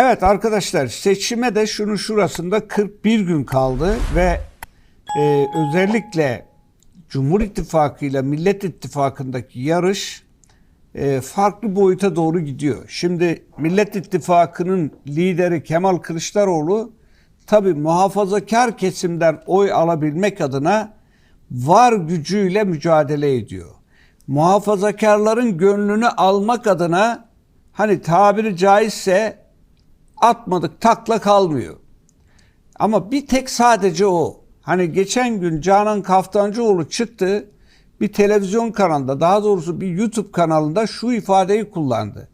Evet arkadaşlar seçime de şunun şurasında 41 gün kaldı ve e, özellikle Cumhur İttifakı ile Millet İttifakı'ndaki yarış e, farklı boyuta doğru gidiyor. Şimdi Millet İttifakı'nın lideri Kemal Kılıçdaroğlu tabi muhafazakar kesimden oy alabilmek adına var gücüyle mücadele ediyor. Muhafazakarların gönlünü almak adına hani tabiri caizse atmadık takla kalmıyor. Ama bir tek sadece o. Hani geçen gün Canan Kaftancıoğlu çıktı bir televizyon kanalında daha doğrusu bir YouTube kanalında şu ifadeyi kullandı.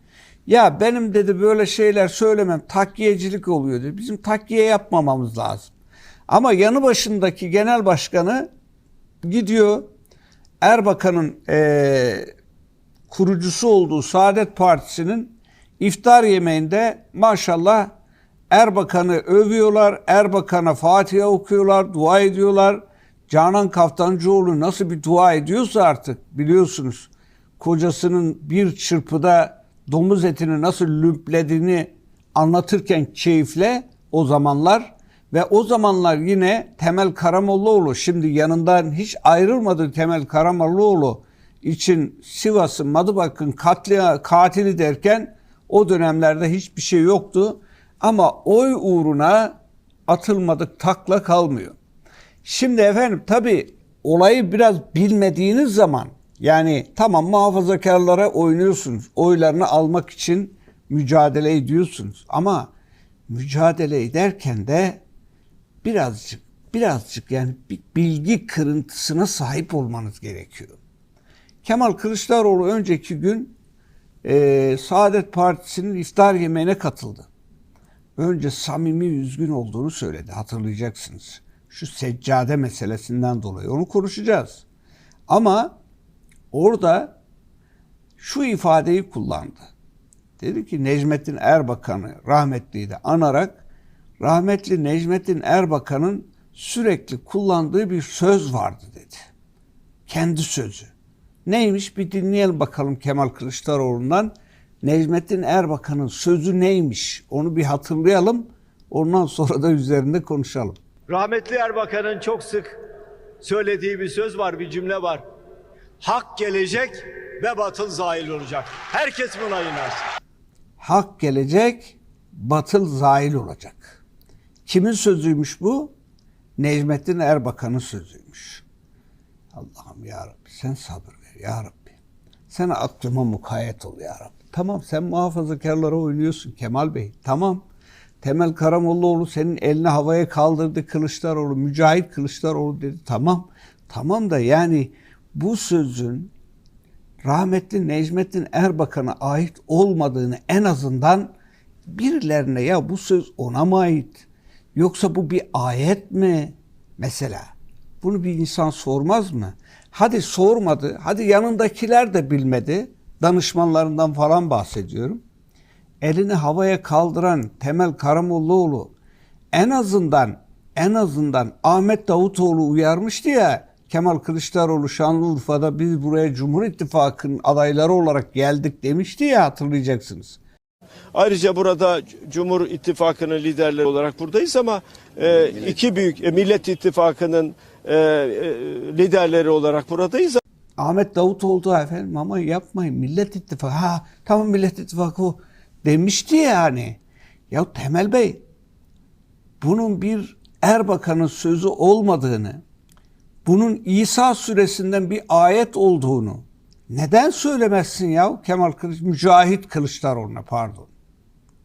Ya benim dedi böyle şeyler söylemem takkiyecilik oluyor dedi. Bizim takkiye yapmamamız lazım. Ama yanı başındaki genel başkanı gidiyor Erbakan'ın eee, kurucusu olduğu Saadet Partisi'nin iftar yemeğinde maşallah Erbakan'ı övüyorlar. Erbakan'a Fatiha okuyorlar, dua ediyorlar. Canan Kaftancıoğlu nasıl bir dua ediyorsa artık biliyorsunuz. Kocasının bir çırpıda domuz etini nasıl lümplediğini anlatırken keyifle o zamanlar ve o zamanlar yine Temel Karamollaoğlu şimdi yanından hiç ayrılmadığı Temel Karamollaoğlu için Sivas'ın Madıbak'ın katli, katili derken o dönemlerde hiçbir şey yoktu. Ama oy uğruna atılmadık takla kalmıyor. Şimdi efendim tabi olayı biraz bilmediğiniz zaman yani tamam muhafazakarlara oynuyorsunuz. Oylarını almak için mücadele ediyorsunuz. Ama mücadele ederken de birazcık birazcık yani bilgi kırıntısına sahip olmanız gerekiyor. Kemal Kılıçdaroğlu önceki gün e, Saadet Partisi'nin iftar yemeğine katıldı. Önce samimi üzgün olduğunu söyledi hatırlayacaksınız. Şu seccade meselesinden dolayı onu konuşacağız. Ama orada şu ifadeyi kullandı. Dedi ki Necmettin Erbakan'ı rahmetliyi de anarak rahmetli Necmettin Erbakan'ın sürekli kullandığı bir söz vardı dedi. Kendi sözü. Neymiş bir dinleyelim bakalım Kemal Kılıçdaroğlu'ndan. Necmettin Erbakan'ın sözü neymiş onu bir hatırlayalım. Ondan sonra da üzerinde konuşalım. Rahmetli Erbakan'ın çok sık söylediği bir söz var, bir cümle var. Hak gelecek ve batıl zail olacak. Herkes buna inansın. Hak gelecek, batıl zail olacak. Kimin sözüymüş bu? Necmettin Erbakan'ın sözüymüş. Allah'ım ya Rabbi sen sabır ya Rabbi. Sen aklıma mukayyet ol ya Rabbi. Tamam sen muhafazakarlara oynuyorsun Kemal Bey. Tamam. Temel Karamollaoğlu senin elini havaya kaldırdı Kılıçdaroğlu. Mücahit Kılıçdaroğlu dedi. Tamam. Tamam da yani bu sözün rahmetli Necmettin Erbakan'a ait olmadığını en azından birilerine ya bu söz ona mı ait? Yoksa bu bir ayet mi? Mesela bunu bir insan sormaz mı? Hadi sormadı, hadi yanındakiler de bilmedi. Danışmanlarından falan bahsediyorum. Elini havaya kaldıran Temel Karamollaoğlu en azından en azından Ahmet Davutoğlu uyarmıştı ya Kemal Kılıçdaroğlu Şanlıurfa'da biz buraya Cumhur İttifakı'nın adayları olarak geldik demişti ya hatırlayacaksınız. Ayrıca burada Cumhur İttifakı'nın liderleri olarak buradayız ama e, iki büyük e, Millet İttifakı'nın e, e, liderleri olarak buradayız. Ahmet Davutoğlu da efendim ama yapmayın Millet İttifakı. Ha tamam Millet İttifakı o demişti yani. Ya Temel Bey bunun bir Erbakan'ın sözü olmadığını, bunun İsa suresinden bir ayet olduğunu neden söylemezsin ya Kemal Kılıç, Mücahit Kılıçdaroğlu'na pardon.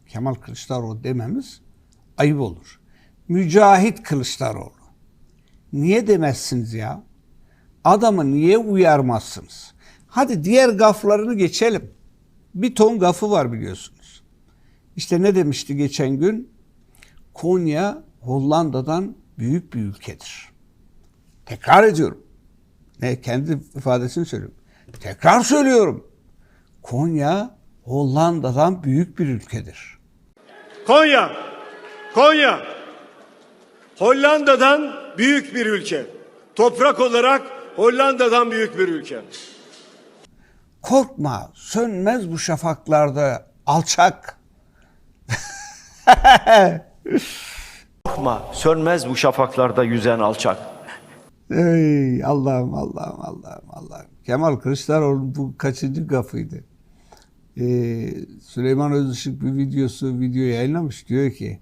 Kemal Kılıçdaroğlu dememiz ayıp olur. Mücahit Kılıçdaroğlu. Niye demezsiniz ya? Adamı niye uyarmazsınız? Hadi diğer gaflarını geçelim. Bir ton gafı var biliyorsunuz. İşte ne demişti geçen gün? Konya Hollanda'dan büyük bir ülkedir. Tekrar ediyorum. Ne kendi ifadesini söylüyorum. Tekrar söylüyorum. Konya Hollanda'dan büyük bir ülkedir. Konya, Konya, Hollanda'dan büyük bir ülke. Toprak olarak Hollanda'dan büyük bir ülke. Korkma, sönmez bu şafaklarda alçak. Korkma, sönmez bu şafaklarda yüzen alçak. Ey Allah'ım Allah'ım Allah'ım Allah'ım. Kemal Kılıçdaroğlu bu kaçıncı gafıydı? Ee, Süleyman Özışık bir videosu video yayınlamış diyor ki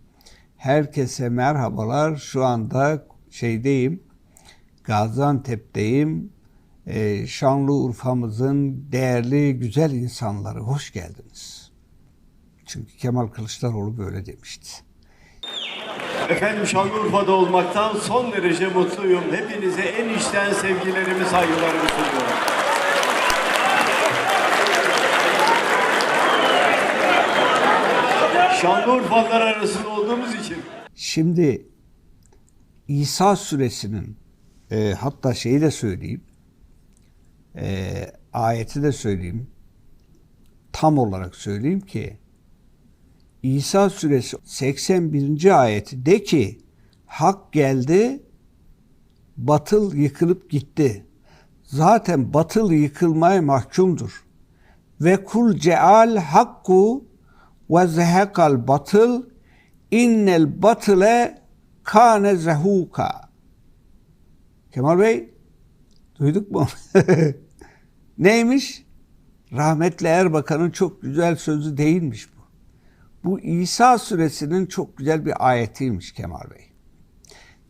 herkese merhabalar şu anda şeydeyim Gaziantep'teyim ee, Şanlıurfa'mızın değerli güzel insanları hoş geldiniz. Çünkü Kemal Kılıçdaroğlu böyle demişti. Efendim Şanlıurfa'da olmaktan son derece mutluyum. Hepinize en içten sevgilerimi, saygılarımı sunuyorum. Şanlıurfalılar arasında olduğumuz için Şimdi İsa suresinin e, hatta şeyi de söyleyeyim e, ayeti de söyleyeyim tam olarak söyleyeyim ki İsa suresi 81. ayeti de ki hak geldi batıl yıkılıp gitti. Zaten batıl yıkılmaya mahkumdur. Ve kul ceal hakku ve zehekal batıl innel batıle kane zehuka. Kemal Bey duyduk mu? Neymiş? Rahmetli Erbakan'ın çok güzel sözü değilmiş bu. Bu İsa suresinin çok güzel bir ayetiymiş Kemal Bey.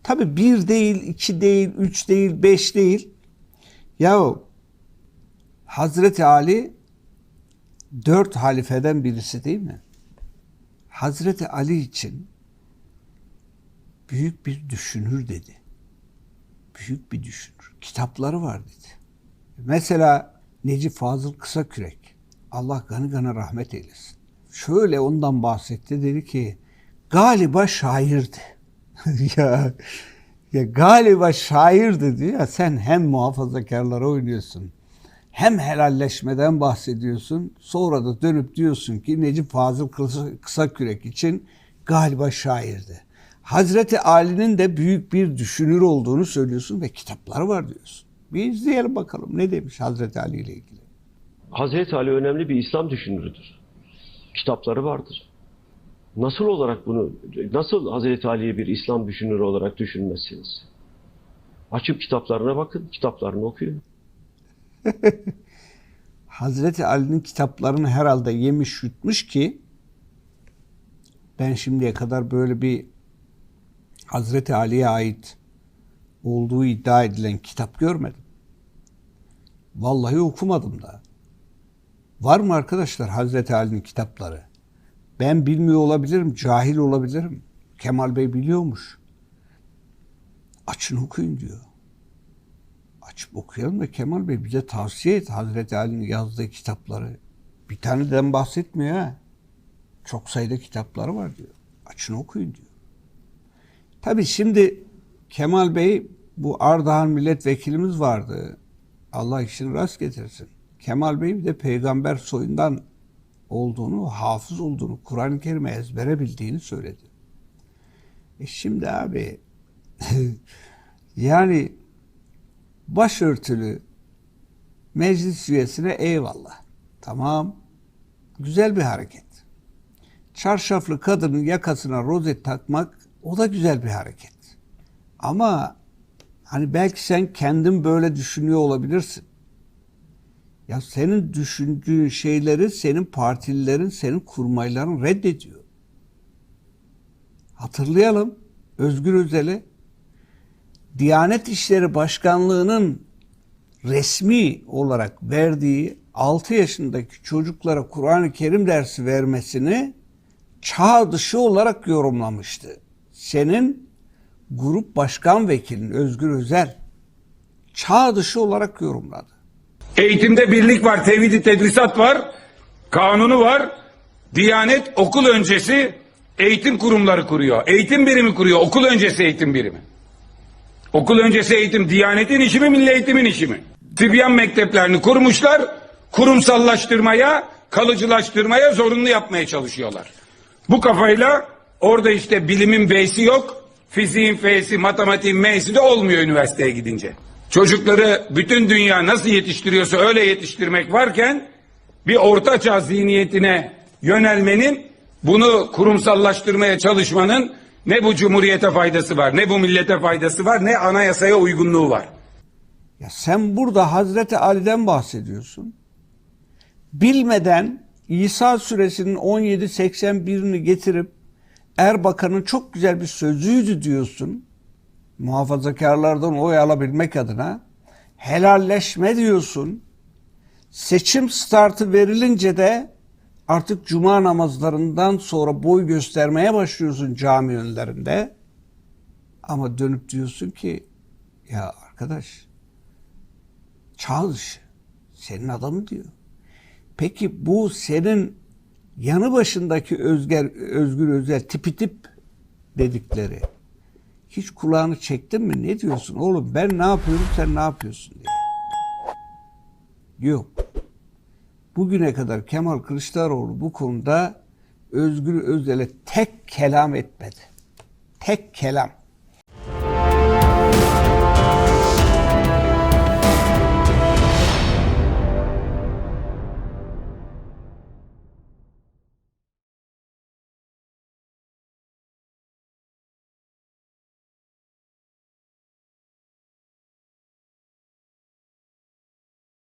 Tabi bir değil, iki değil, üç değil, beş değil. Yahu Hazreti Ali dört halifeden birisi değil mi? Hazreti Ali için büyük bir düşünür dedi. Büyük bir düşünür. Kitapları var dedi. Mesela Necip Fazıl Kısakürek. Allah kanı gana rahmet eylesin. Şöyle ondan bahsetti dedi ki galiba şairdi. ya, ya galiba şairdi diyor sen hem muhafazakarlara oynuyorsun hem helalleşmeden bahsediyorsun. Sonra da dönüp diyorsun ki Necip Fazıl Kısa- Kısakürek için galiba şairdi. Hazreti Ali'nin de büyük bir düşünür olduğunu söylüyorsun ve kitapları var diyorsun. Bir izleyelim bakalım ne demiş Hazreti Ali ile ilgili. Hazreti Ali önemli bir İslam düşünürüdür. Kitapları vardır. Nasıl olarak bunu, nasıl Hazreti Ali'yi bir İslam düşünürü olarak düşünmezsiniz? Açıp kitaplarına bakın, kitaplarını okuyun. Hazreti Ali'nin kitaplarını herhalde yemiş yutmuş ki ben şimdiye kadar böyle bir Hazreti Ali'ye ait olduğu iddia edilen kitap görmedim. Vallahi okumadım da. Var mı arkadaşlar Hazreti Ali'nin kitapları? Ben bilmiyor olabilirim, cahil olabilirim. Kemal Bey biliyormuş. Açın okuyun diyor. Açıp okuyalım da Kemal Bey bize tavsiye et Hazreti Ali'nin yazdığı kitapları. Bir taneden bahsetmiyor ha. Çok sayıda kitapları var diyor. Açın okuyun diyor. Tabii şimdi Kemal Bey bu Ardahan milletvekilimiz vardı. Allah işini rast getirsin. Kemal Bey bir de peygamber soyundan olduğunu, hafız olduğunu, Kur'an-ı Kerim'i ezbere bildiğini söyledi. E şimdi abi yani başörtülü meclis üyesine eyvallah. Tamam. Güzel bir hareket. Çarşaflı kadının yakasına rozet takmak o da güzel bir hareket. Ama hani belki sen kendin böyle düşünüyor olabilirsin. Ya senin düşündüğün şeyleri senin partililerin, senin kurmayların reddediyor. Hatırlayalım Özgür Özel'i Diyanet İşleri Başkanlığı'nın resmi olarak verdiği 6 yaşındaki çocuklara Kur'an-ı Kerim dersi vermesini çağ dışı olarak yorumlamıştı. Senin grup başkan vekilin Özgür Özel çağ dışı olarak yorumladı. Eğitimde birlik var, tevhid tedrisat var, kanunu var. Diyanet okul öncesi eğitim kurumları kuruyor. Eğitim birimi kuruyor, okul öncesi eğitim birimi. Okul öncesi eğitim Diyanet'in işi mi, Milli Eğitim'in işi mi? Tibyan mekteplerini kurmuşlar, kurumsallaştırmaya, kalıcılaştırmaya zorunlu yapmaya çalışıyorlar. Bu kafayla orada işte bilimin B'si yok, fiziğin F'si, matematiğin M'si de olmuyor üniversiteye gidince. Çocukları bütün dünya nasıl yetiştiriyorsa öyle yetiştirmek varken bir ortaçağ zihniyetine yönelmenin Bunu kurumsallaştırmaya çalışmanın ne bu cumhuriyete faydası var, ne bu millete faydası var, ne anayasaya uygunluğu var. Ya sen burada Hazreti Ali'den bahsediyorsun. Bilmeden İsa suresinin 17-81'ini getirip Erbakan'ın çok güzel bir sözüydü diyorsun. Muhafazakarlardan oy alabilmek adına. Helalleşme diyorsun. Seçim startı verilince de artık cuma namazlarından sonra boy göstermeye başlıyorsun cami önlerinde. Ama dönüp diyorsun ki ya arkadaş çağ dışı. Senin adamı diyor. Peki bu senin yanı başındaki Özger, Özgür Özel tipi tip dedikleri hiç kulağını çektin mi? Ne diyorsun oğlum ben ne yapıyorum sen ne yapıyorsun diye. Yok. Bugüne kadar Kemal Kılıçdaroğlu bu konuda Özgür Özel'e tek kelam etmedi. Tek kelam.